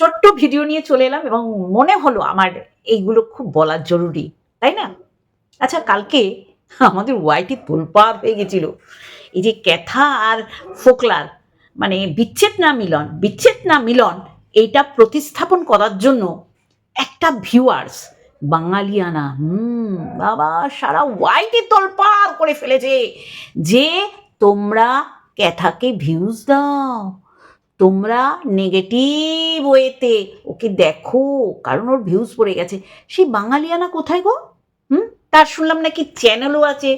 ছোট্ট ভিডিও নিয়ে চলে এলাম এবং মনে হলো আমার এইগুলো খুব বলার জরুরি, তাই না? আচ্ছা কালকে আমাদের ওয়াইটি তোলপাড় হয়ে গেছিল। এই যে ক্যাথা আর ফোকলার মানে বিচ্ছেদ না মিলন, বিচ্ছেদ না মিলন, এইটা প্রতিস্থাপন করার জন্য একটা ভিউয়ার্স বাঙালিয়ানা, হুম, বাবা, সারা ওয়াইটি তোলপাড় করে ফেলেছে যে তোমরা ক্যাথাকে ভিউজ দাও। তোমরা নেগেটিভ ওয়েতে ওকে দেখো, কারণ ওর ভিউজ পড়ে গেছে। সেই বাঙালিয়ানা কোথায় গো? হুম? তার শুনলাম নাকি চ্যানেলও আছে,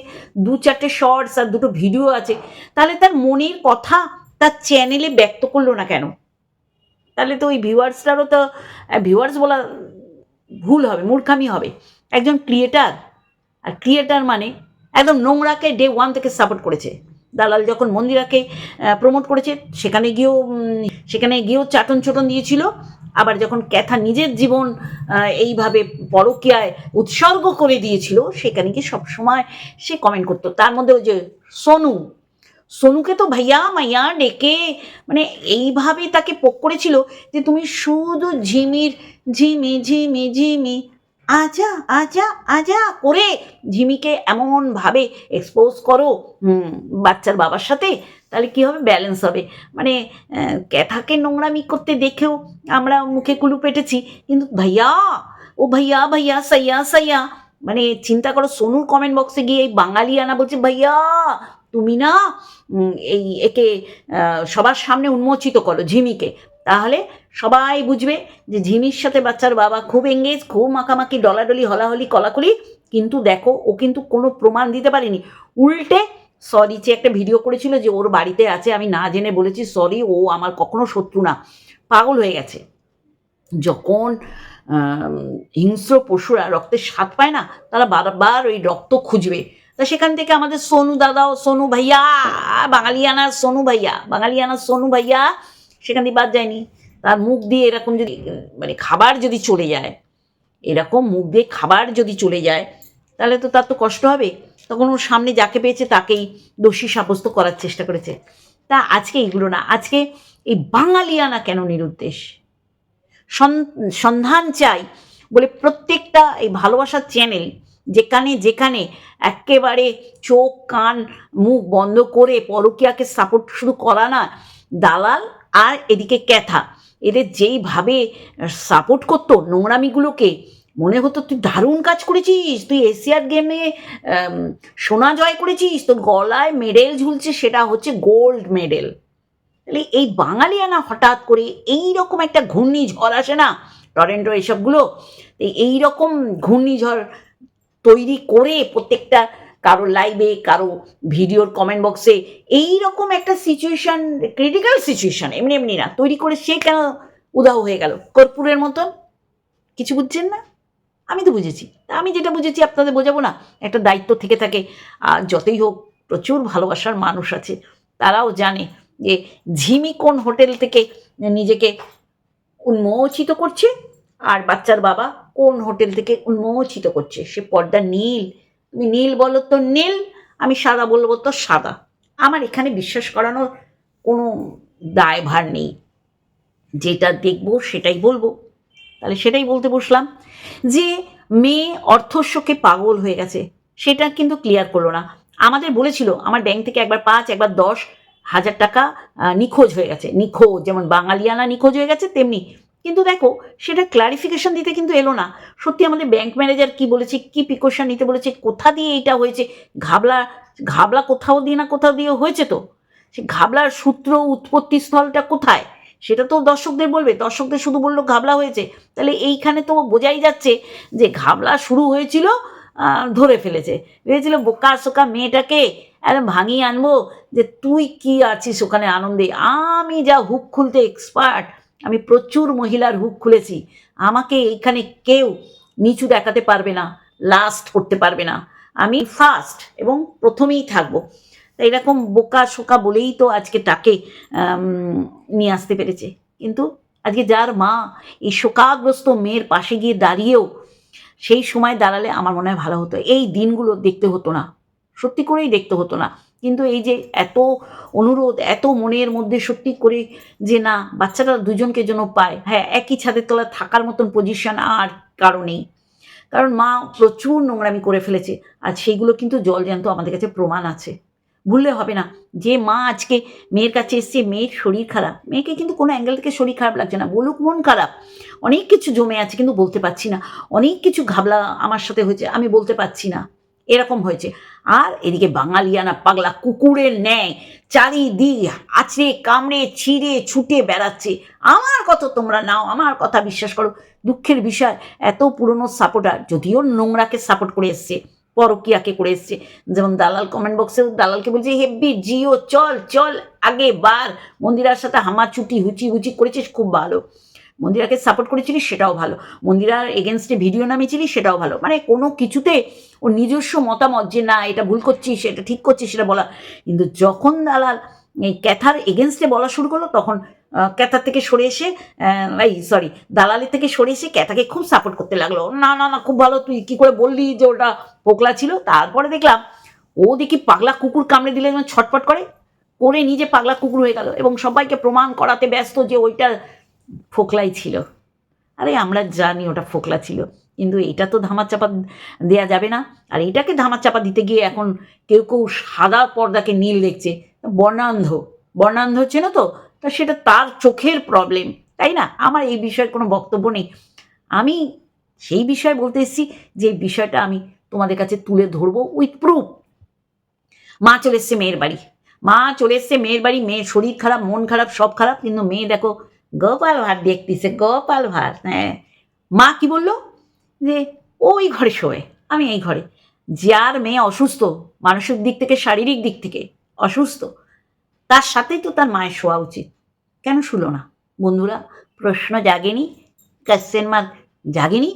দু চারটে শর্টস আর দুটো ভিডিও আছে। তাহলে তার মনের কথা তার চ্যানেলে ব্যক্ত করল না কেন? তাহলে তো ওই ভিউয়ার্সটারও তো ভিউয়ার্স বলা ভুল হবে, মূর্খামি হবে। একজন ক্রিয়েটার আর ক্রিয়েটার মানে একদম নোংরাকে ডে ওয়ান থেকে সাপোর্ট করেছে। দালাল যখন মন্দিরাকে প্রমোট করেছে, সেখানে গিয়েও সেখানে গিয়েও চাটন চটন দিয়েছিল। আবার যখন ক্যাথা নিজের জীবন এইভাবে পরকীয়ায় উৎসর্গ করে দিয়েছিল, সেখানে গিয়ে সবসময় সে কমেন্ট করতো। তার মধ্যে ওই যে সোনু, সোনুকে তো ভাইয়া মাইয়া ডেকে মানে এইভাবে তাকে পোক করেছিল যে তুমি শুধু ঝিমির, ঝিমি ঝিমি ঝিমি আজা আজা আজা করে ঝিমিকে এমনভাবে এক্সপোজ করো বাচ্চার বাবার সাথে, তাহলে কি হবে? ব্যালেন্স হবে। মানে ক্যাথাকে নোংরামি করতে দেখেও আমরা মুখে কুলু পেটেছি, কিন্তু ভাইয়া, ও ভাইয়া ভাইয়া, সাইয়া সাইয়া মানে চিন্তা করো, সোনুর কমেন্ট বক্সে গিয়ে এই বাঙালি আনা বলছে, ভাইয়া, তুমি না এই একে সবার সামনে উন্মোচিত করো ঝিমিকে তাহলে সবাই বুঝবে যে ঝিমির সাথে বাচ্চার বাবা খুব এঙ্গেজ খুব মাখামাখি, ডলাডলি, হলাহলি, কলাকলি, কিন্তু দেখো, ও কিন্তু কোনো প্রমাণ দিতে পারেনি। উল্টে সরি যে একটা ভিডিও করেছিল যে ওর বাড়িতে আছে, আমি না জেনে বলেছি সরি ও আমার কখনো শত্রু না। পাগল হয়ে গেছে। যখন হিংস্র পশুরা রক্তের স্বাদ পায় না, তারা বারবার ওই রক্ত খুঁজবে। তা সেখান থেকে আমাদের সোনু দাদাও সোনু ভাইয়া, বাঙালিয়ানার সোনু ভাইয়া, বাঙালিয়ানার সোনু ভাইয়া, সেখান থেকে বাদ যায়নি। তার মুখ দিয়ে এরকম যদি মানে খাবার যদি চলে যায়, এরকম মুখ দিয়ে খাবার যদি চলে যায়, তাহলে তো তার তো কষ্ট হবে। তখন ওর সামনে যাকে পেয়েছে তাকেই দোষী সাব্যস্ত করার চেষ্টা করেছে। তা আজকে এইগুলো না, আজকে এই বাঙালিয়ানা কেন নিরুদ্দেশ? সন- সন্ধান চাই বলে প্রত্যেকটা এই ভালোবাসার চ্যানেল যেখানে যেখানে একেবারে চোখ, কান, মুখ বন্ধ করে পরকীয়াকে সাপোর্ট শুধু করা না, দালাল আর এদিকে ক্যাথা। এদের যেইভাবে সাপোর্ট করতো নোংরামিগুলোকে, মনে হতো তুই দারুণ কাজ করেছিস, তুই এশিয়ার গেমে সোনা জয় করেছিস, তোর গলায় মেডেল ঝুলছে, সেটা হচ্ছে গোল্ড মেডেল তাহলে এই বাঙালিয়ানা হঠাৎ করে এই রকম একটা ঘূর্ণিঝড় আসে না, টরেন্টো এসবগুলো তো এই রকম ঘূর্ণিঝড় তৈরি করে প্রত্যেকটা কারও লাইভে কারও ভিডিওর কমেন্ট বক্সে এই রকম একটা সিচুয়েশন ক্রিটিক্যাল সিচুয়েশান এমনি এমনি না, তৈরি করে সে কেন উদাও হয়ে গেল? কর্পূরের মতন? কিছু বুঝছেন না? আমি তো বুঝেছি। আমি যেটা বুঝেছি, আপনাদের বোঝাবো না। একটা দায়িত্ব থেকে থাকে। আর যতই হোক, প্রচুর ভালোবাসার মানুষ আছে। তারাও জানে যে ঝিমি কোন হোটেল থেকে নিজেকে উন্মোচিত করছে, আর বাচ্চার বাবা কোন হোটেল থেকে উন্মোচিত করছে? সে পর্দা নীল তুমি নীল বলো তো নীল, আমি সাদা বলব তো সাদা। আমার এখানে বিশ্বাস করানোর কোনো দায়ভার নেই। যেটা দেখব সেটাই বলব। তাহলে সেটাই বলতে বসলাম যে মেয়ে অর্থস্বকে পাগল হয়ে গেছে। সেটা কিন্তু ক্লিয়ার করল না। আমাদের বলেছিল, আমার ব্যাংক থেকে একবার পাঁচ, একবার দশ হাজার টাকা নিখোঁজ হয়ে গেছে। নিখোঁজ, যেমন বাঙালিয়ানা নিখোঁজ হয়ে গেছে, তেমনি কিন্তু দেখো, সেটা ক্লারিফিকেশন দিতে কিন্তু এলো না। সত্যি আমাদের ব্যাংক ম্যানেজার কি বলেছে, কি প্রিকশন নিতে বলেছে, কোথা দিয়ে এইটা হয়েছে, ঘাবলা ঘাবলা কোথাও দিয়ে না কোথাও দিয়ে হয়েছে তো? সে ঘাবলার সূত্র উৎপত্তি স্থলটা কোথায়? সেটা তো দর্শকদের বলবে, দর্শকদের শুধু বলল ঘাবলা হয়েছে। তাহলে এইখানে তো বোঝাই যাচ্ছে যে ঘাবলা শুরু হয়েছিল ধরে ফেলেছে। ভেবেছিল বোকা সোকা মেয়েটাকে একদম ভাঙিয়ে আনব, যে তুই কি আছিস ওখানে আনন্দে? আমি যা হুক খুলতে এক্সপার্ট আমি প্রচুর মহিলার হুক খুলেছি। আমাকে এইখানে কেউ নিচু দেখাতে পারবে না লাস্ট করতে পারবে না। আমি ফার্স্ট এবং প্রথমেই থাকব। এরকম বোকা শোকা বলেই তো আজকে তাকে নিয়ে আসতে পেরেছে। কিন্তু আজকে যার মা এই শোকাগ্রস্ত মেয়ের পাশে গিয়ে দাঁড়িয়েও সেই সময় দাঁড়ালে আমার মনে হয় ভালো হতো। এই দিনগুলো দেখতে হতো না। সত্যি করেই দেখতে হতো না। কিন্তু এই যে এত অনুরোধ, এত মনের মধ্যে সত্যি করে যে না, বাচ্চাটা দুজনকে যেন পায় হ্যাঁ একই ছাদের তলায় থাকার মতন পজিশন আর কারও নেই। কারণ মা প্রচুর নোংরামি করে ফেলেছে, আর সেইগুলো কিন্তু জল জ্যান্ত আমাদের কাছে প্রমাণ আছে। ভুললে হবে না, যে মা আজকে মেয়ের কাছে এসছে, মেয়ের শরীর খারাপ। মেয়েকে কিন্তু কোনো অ্যাঙ্গেল থেকে শরীর খারাপ লাগছে না, বলুক মন খারাপ। অনেক কিছু জমে আছে কিন্তু বলতে পারছি না। অনেক কিছু ঘাবলা আমার সাথে হয়েছে, আমি বলতে পারছি না। এরকম হয়েছে। আর এদিকে বাঙালিয়ানা পাগলা কুকুরের ন্যায় চারিদিক আছড়ে, কামড়ে, ছিঁড়ে, ছুটে বেড়াচ্ছে। আমার কথা তোমরা নাও, আমার কথা বিশ্বাস করো। দুঃখের বিষয়, এত পুরনো সাপোর্টার যদিও নোংরাকে সাপোর্ট করে এসছে, পরকিয়াকে করে এসছে। যেমন দালাল কমেন্ট বক্সে দালালকে বলছে, হেব্বি জিও, চল চল, আগে বার। মন্দিরার সাথে হামা চুটি হুচি হুচি করেছিস, খুব ভালো। মন্দিরাকে সাপোর্ট করেছিলি সেটাও ভালো। মন্দিরার এগেনস্টে ভিডিও নামিয়েছিলি সেটাও ভালো। মানে কোনো কিছুতে ওর নিজস্ব মতামত যে না, এটা ভুল করছিস, এটা ঠিক করছিস, সেটা বলা। কিন্তু যখন দালাল এই ক্যাথার এগেনস্টে বলা শুরু করল, তখন ক্যাথার থেকে সরে এসে এই সরি দালালের থেকে সরে এসে ক্যাথাকে খুব সাপোর্ট করতে লাগল। না না না, খুব ভালো, তুই কি করে বললি যে ওটা পোকলা ছিল? তারপরে দেখলাম, ও দেখি পাগলা কুকুর কামড়ে দিলে ছটপট করে করে নিজে পাগলা কুকুর হয়ে গেল। এবং সবাইকে প্রমাণ করাতে ব্যস্ত যে ওইটা ফোকলাই ছিল। আরে, আমরা জানি ওটা ফোকলা ছিল। কিন্তু এটা তো ধামাচাপা দেয়া যাবে না। আর এটাকে ধামাচাপা দিতে গিয়ে এখন কেউ কেউ সাদা পর্দাকে নীল দেখছে। বর্ণান্ধ। বর্ণান্ধ চেনো তো? তা সেটা তার চোখের প্রবলেম তাই না? আমার এই বিষয়ে কোনো বক্তব্য নেই। আমি সেই বিষয়ে বলতে এসেছি যে বিষয়টা আমি তোমাদের কাছে তুলে ধরবো উইথ প্রুফ মা চলে এসছে, মেয়ের বাড়ি। মা চলে এসছে, মেয়ের বাড়ি। মেয়ের শরীর খারাপ, মন খারাপ, সব খারাপ। কিন্তু মেয়ে দেখো গোপাল ভাত দেখতেছে, গোপাল ভাত হ্যাঁ। মা কি বলল? যে, ওই ঘরে শোয়ে, আমি এই ঘরে। যার মেয়ে অসুস্থ মানসিক দিক থেকে, শারীরিক দিক থেকে অসুস্থ, তার সাথেই তো তার মায়ের শোয়া উচিত। কেন শুলো না? বন্ধুরা, প্রশ্ন জাগেনি কোশ্চেন মার্ক জাগেনি।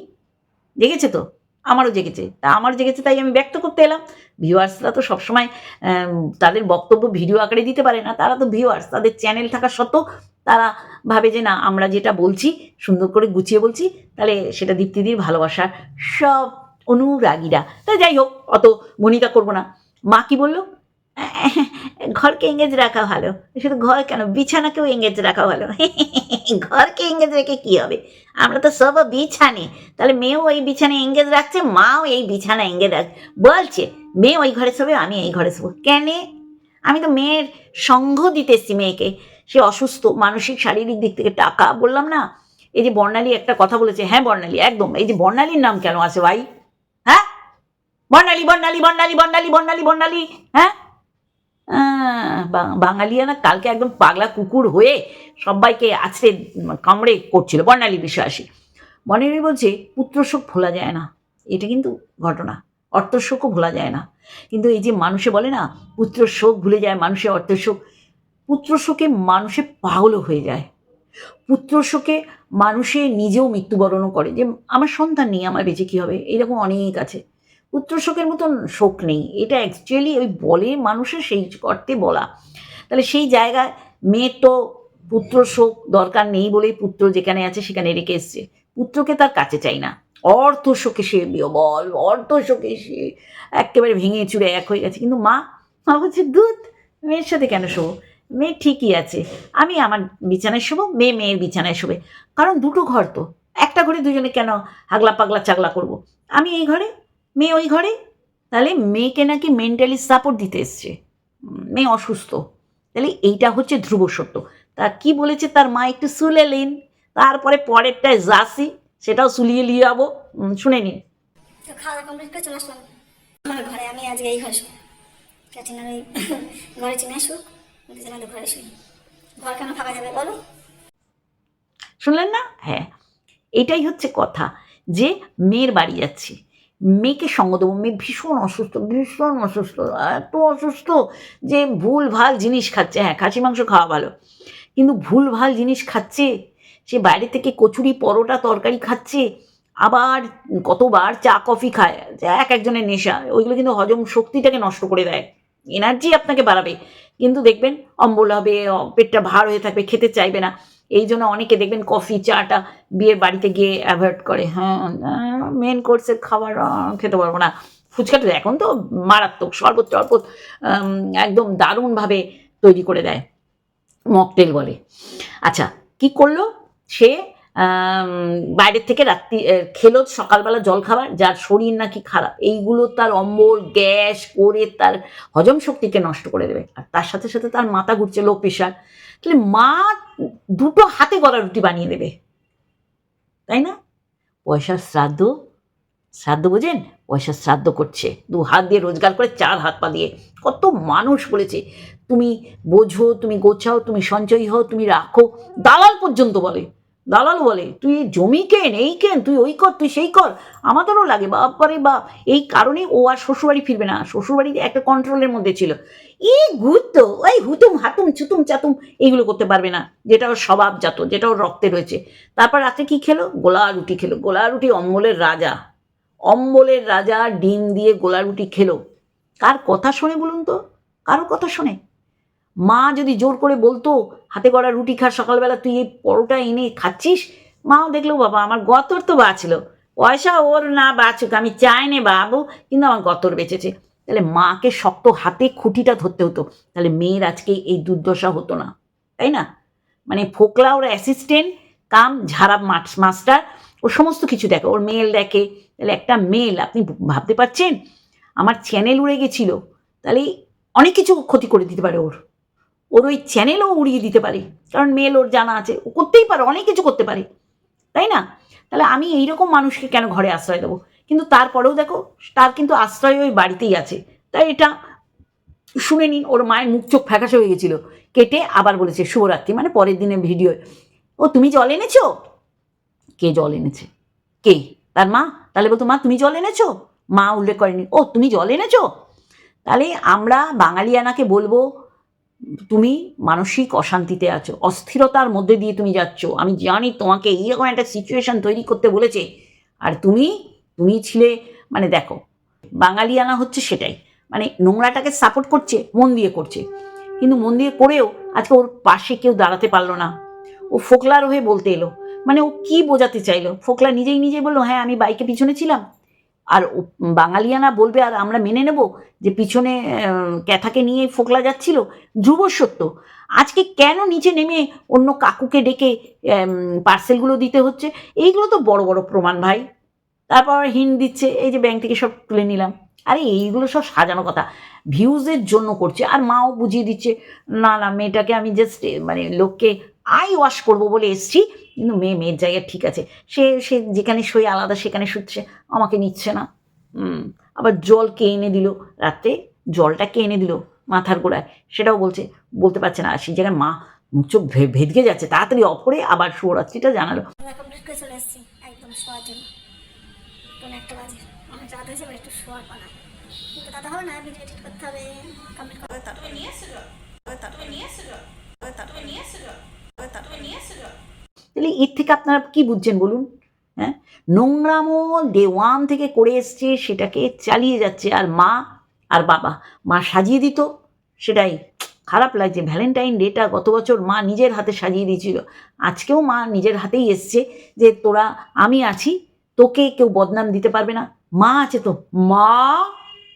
জেগেছে তো, আমারও জেগেছে, তা আমার জেগেছে তাই আমি ব্যক্ত করতে এলাম। ভিউয়ার্সরা তো সবসময় তাদের বক্তব্য ভিডিও আকারে দিতে পারে না, তারা তো ভিউয়ার্স, তাদের চ্যানেল থাকা সত্ত্বেও তারা ভাবে যে, না, আমরা যেটা বলছি, সুন্দর করে গুছিয়ে বলছি, তাহলে সেটা দীপ্তিদির ভালোবাসার সব অনুরাগীরা। তা যাই হোক, অত মনিকা করব না। মা কি বলল? ঘরকে এঙ্গেজ রাখা ভালো। শুধু ঘর কেন? বিছানাকেও এঙ্গেজ রাখা ভালো। ঘরকে এঙ্গেজ রেখে কি হবে? আমরা তো সব বিছানে। তাহলে মেয়েও ওই বিছানে এঙ্গেজ রাখছে, মাও এই বিছানা এঙ্গেজ রাখ বলছে, মেয়ে ওই ঘরে শোবে, আমি এই ঘরে শোবো। কেন? আমি তো মেয়ের সঙ্গ দিতে মেয়েকে। সে অসুস্থ মানসিক শারীরিক দিক থেকে টাকা। বললাম না এই যে বর্ণালী একটা কথা বলেছে হ্যাঁ বর্ণালী একদম এই যে বর্ণালীর নাম কেন আছে ভাই? হ্যাঁ? বর্ণালী বর্ণালী বর্ণালী বর্ণালী বর্ণালী বর্ণালী হ্যাঁ? আহ, বা- বাঙালিয়ানা কালকে একদম পাগলা কুকুর হয়ে সবাইকে আছড়ে কামড়ে করছিল বর্ণালী বিশ্বাসী বর্ণালী বলছে পুত্রশোক ভোলা যায় না এটা কিন্তু ঘটনা। অর্থশোকও ভোলা যায় না। কিন্তু এই যে মানুষে বলে না পুত্র শোক ভুলে যায় মানুষের অর্থশোক পুত্র শোকে মানুষে পাগলও হয়ে যায়। পুত্র শোকে মানুষে নিজেও মৃত্যুবরণও করে যে, আমার সন্তান নেই, আমার বেঁচে কী হবে? এরকম অনেক আছে। পুত্র শোকের মতন শোক নেই। এটা অ্যাকচুয়ালি ওই বলে মানুষের সেই অর্থে বলা। তাহলে সেই জায়গায় মেয়ের তো পুত্র শোক দরকার নেই বলেই পুত্র যেখানে আছে সেখানে রেখে এসছে। পুত্রকে তার কাছে চাই না। অর্থ শোকে সে বল অর্থ শোকে সে একেবারে ভেঙে চুড়ে এক হয়ে গেছে। কিন্তু মা মা বলছে, দুধ, মেয়ের সাথে কেন শোবো? মেয়ে ঠিকই আছে। আমি আমার বিছানায় শোবো, মেয়ে মেয়ের বিছানায় শোবে। কারণ দুটো ঘর তো। একটা ঘরে দুজনে কেন হাগলা পাগলা চাগলা করব। আমি এই ঘরে, মেয়ে ওই ঘরে। তাহলে মেয়েকে নাকি মেন্টালি সাপোর্ট দিতে এসছে। মেয়ে অসুস্থ। তাহলে এইটা হচ্ছে ধ্রুব সত্য। তা কি বলেছে তার মা একটু শুলে নিন। তারপরে পরেরটায় যাসি সেটাও শুলিয়ে নিয়ে যাব। শুনে নিন। আমার ঘরে, আমি আজকে এই ঘরে শুই ক্যাটিনার ওই ঘরে চিনে আসুক। শুনলেন না? হ্যাঁ এটাই হচ্ছে কথা যে মেয়ের বাড়ি যাচ্ছি। মেয়েকে সঙ্গ দেবো। মেয়ে ভীষণ অসুস্থ ভীষণ অসুস্থ, এত অসুস্থ যে ভুল ভালো জিনিস খাচ্ছে। হ্যাঁ খাসি, মাংস খাওয়া ভালো। কিন্তু ভুল ভালো জিনিস খাচ্ছে, সে বাইরে থেকে কচুরি, পরোটা, তরকারি খাচ্ছে, আবার কতবার চা, কফি খায়। এক একজনের নেশা। ওইগুলো কিন্তু হজম শক্তিটাকে নষ্ট করে দেয়। এনার্জি আপনাকে বাড়াবে। কিন্তু দেখবেন অম্বল হবে পেটটা ভার হয়ে থাকবে, খেতে চাইবে না। এই জন্য অনেকে দেখবেন কফি চাটা বিয়ের বাড়িতে গিয়ে অ্যাভয়েড করে। হ্যাঁ মেন কোর্সের খাবার খেতে পারব না। ফুচকাটা এখন তো মারাত্মক শরবত টরবত একদম দারুণভাবে তৈরি করে দেয়। মকটেল বলে। আচ্ছা কি করল? সে বাইরের থেকে রাত্রি খেলো সকালবেলা জল খাবার যার শরীর নাকি খারাপ। এইগুলো তার অম্বল, গ্যাস করে তার হজম শক্তিকে নষ্ট করে দেবে। আর তার সাথে সাথে তার মাথা ঘুরছে লো প্রেশার তাহলে মা দুটো হাতে গলা রুটি বানিয়ে দেবে। তাই না? পয়সার শ্রাদ্ধ শ্রাদ্ধ বোঝেন? পয়সা শ্রাদ্ধ করছে। দু হাত দিয়ে রোজগার করে চার হাত পা দিয়ে। কত মানুষ বলেছে, তুমি বোঝো, তুমি গোছাও, তুমি সঞ্চয়ী হও, তুমি রাখো। দালাল পর্যন্ত বলে। দালাল বলে, তুই এই জমি কেন, এই কেন, তুই ওই কর, তুই সেই কর। আমাদেরও লাগে, বাপারে বাপ, এই কারণে ও আর শ্বশুরবাড়ি ফিরবে না। শ্বশুরবাড়িতে একটা কন্ট্রোলের মধ্যে ছিল। ই গুতো ওই হুতুম, হাতুম, ছুতুম, চাতুম, এইগুলো করতে পারবে না। যেটা ওর স্বভাবজাত যেটা ওর রক্তে রয়েছে। তারপর রাতে কি খেলো? গোলা রুটি খেলো। গোলা রুটি অম্বলের রাজা। অম্বলের রাজা ডিম দিয়ে গোলা রুটি খেলো। কার কথা শোনে বলুন তো? কারও কথা শোনে? মা যদি জোর করে বলতো, হাতে গড়া রুটি খা, সকালবেলা তুই এই পরোটা এনে খাচ্ছিস? মাও দেখল, বাবা, আমার গতর তো বাঁচল। পয়সা ওর না বাঁচুক, আমি চাই নে বাবু, কিন্তু আমার গতর বেঁচেছে। তাহলে মাকে শক্ত হাতে খুঁটিটা ধরতে হতো। তাহলে মেয়ের আজকে এই দুর্দশা হতো না, তাই না? মানে ফোকলা ওর অ্যাসিস্ট্যান্ট কাম, ঝাড়া মাস- মাস্টার, ও সমস্ত কিছু দেখে। ওর মেল দেখে। তাহলে একটা মেল আপনি ভাবতে পারছেন? আমার চ্যানেল উড়ে গেছিল। তাহলে অনেক কিছু ক্ষতি করে দিতে পারে ওর। ওর ওই চ্যানেলও উড়িয়ে দিতে পারে। কারণ মেল ওর জানা আছে। ও করতেই পারে, অনেক কিছু করতে পারে। তাই না? তাহলে আমি এইরকম মানুষকে কেন ঘরে আশ্রয় দেবো? কিন্তু তারপরেও দেখো, তার কিন্তু আশ্রয় ওই বাড়িতেই আছে। তাই এটা শুনে নিন, ওর মায়ের মুখ চোখ ফ্যাকাশে হয়ে গেছিল। কেটে আবার বলেছে, শুভরাত্রি। মানে পরের দিনের ভিডিও ও, তুমি জল এনেছো? কে জল এনেছে? কে? তার মা? তাহলে বলতো, মা, তুমি জল এনেছো? মা উল্লেখ করেনি। ও, তুমি জল এনেছো? তাহলে আমরা বাঙালিয়ানাকে বলব তুমি মানসিক অশান্তিতে আছো, অস্থিরতার মধ্যে দিয়ে তুমি যাচ্ছ। আমি জানি তোমাকে এইরকম একটা সিচুয়েশন তৈরি করতে বলেছে। আর তুমি তুমি ছিলে মানে দেখো, বাঙালিয়ানা হচ্ছে সেটাই। মানে নোংরাটাকে সাপোর্ট করছে, মন দিয়ে করছে। কিন্তু মন দিয়ে করেও আজকে ওর পাশে কেউ দাঁড়াতে পারল না। ও ফোকলার হয়ে বলতে এলো। মানে ও কি বোঝাতে চাইলো? ফোকলা নিজেই নিজেই বলল হ্যাঁ আমি বাইকে পিছনে ছিলাম। আর বাঙালিয়ানা বলবে, আর আমরা মেনে নেব যে পিছনে ক্যাথাকে নিয়ে ফোকলা যাচ্ছিল? ধ্রুব সত্য। আজকে কেন নিচে নেমে অন্য কাকুকে ডেকে পার্সেলগুলো দিতে হচ্ছে? এইগুলো তো বড় বড় প্রমাণ ভাই। তারপর হিন্ট দিচ্ছে, এই যে ব্যাংক থেকে সব তুলে নিলাম। আরে এইগুলো সব সাজানো কথা। ভিউজের জন্য করছে, আর মাও বুঝিয়ে দিচ্ছে, না না, মেয়েটাকে আমি জাস্ট মানে লোককে আই ওয়াশ করব বলে এসছি। কিন্তু মেয়ে মেয়ের জায়গায় ঠিক আছে সে সে যেখানে শুয়ে আলাদা সেখানে শুচ্ছে আমাকে নিচ্ছে না হুম আবার জল কে এনে দিল রাত্রে জলটা কে এনে দিল মাথার গোড়ায় সেটাও বলছে বলতে পারছে না আর সেই জায়গায় মা মুখ চোখ ভে- ভেদকে যাচ্ছে তাড়াতাড়ি অপরে আবার শুভরাত্রিটা জানালো আমরা কমপ্লিট করে চলে এসেছি একদম শোয়ার জন্য কোনো একটা বাজে অনেক রাত হয়েছে একটু শোয়ার পালা কিন্তু দাদা হবে না ভিডিও এডিট করতে হবে কমপ্লিট করতে হবে তাহলে এর থেকে আপনারা কি বুঝছেন বলুন? হ্যাঁ? নোংরামো ডে ওয়ান থেকে করে এসছে, সেটাকে চালিয়ে যাচ্ছে, আর মা আর বাবা। মা সাজিয়ে দিত, সেটাই খারাপ লাগছে। ভ্যালেন্টাইন ডেটা গত বছর মা নিজের হাতে সাজিয়ে দিয়েছিল। আজকেও মা নিজের হাতেই এসছে যে তোরা, আমি আছি, তোকে কেউ বদনাম দিতে পারবে না। মা আছে তো। মা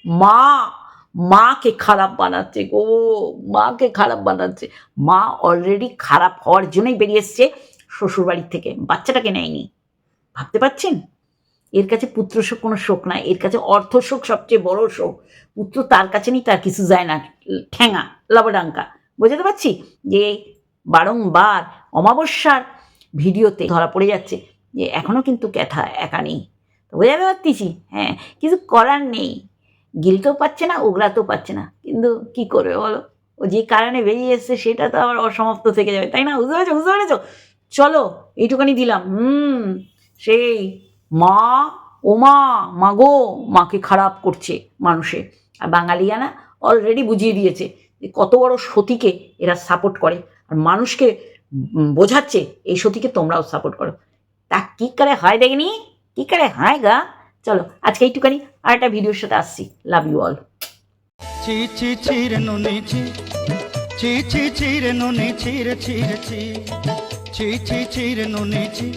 মা, মাকে খারাপ বানাচ্ছে গো, মাকে খারাপ বানাচ্ছে। মা অলরেডি খারাপ হওয়ার জন্যই বেরিয়ে এসছে। শ্বশুরবাড়ির থেকে। বাচ্চাটাকে নেয়নি। ভাবতে পারছেন? এর কাছে পুত্র শোক কোনো শোক না এর কাছে অর্থ শোক সবচেয়ে বড় শোক। পুত্র তার কাছে নেই, তার কিছু যায় না। ঠ্যাঙা, লবডাঙ্কা। বোঝাতে পারছি? যে বারংবার অমাবস্যার ভিডিওতে ধরা পড়ে যাচ্ছে যে এখনও কিন্তু ক্যাথা একা নেই। তো বোঝাতে পারতেছি হ্যাঁ। কিছু করার নেই। গিলতেও পাচ্ছে না, ওগলাতেও পাচ্ছে না। কিন্তু কি করবে বলো? ও যে কারণে বেরিয়ে এসছে, সেটা তো আবার অসমাপ্ত থেকে যাবে। তাই না? বুঝতে পেরেছ? বুঝতে পেরেছ? চলো এইটুখানি দিলাম। হুম, সেই মা ও মা মাগো, মাকে খারাপ করছে মানুষে। আর বাঙালিয়ানা অলরেডি বুঝিয়ে দিয়েছে যে কত বড় সতীকে এরা সাপোর্ট করে। আর মানুষকে বোঝাচ্ছে এই সতীকে তোমরাও সাপোর্ট করো। তা কি করে হয় দেখনি? কি করে হয় গা? চলো, আজকে এইটুখানি আর একটা ভিডিওর সাথে আসছি। লাভ ইউ অল চি চির নুনি চি চি চি চির নুনি চি চি চির নুনি চি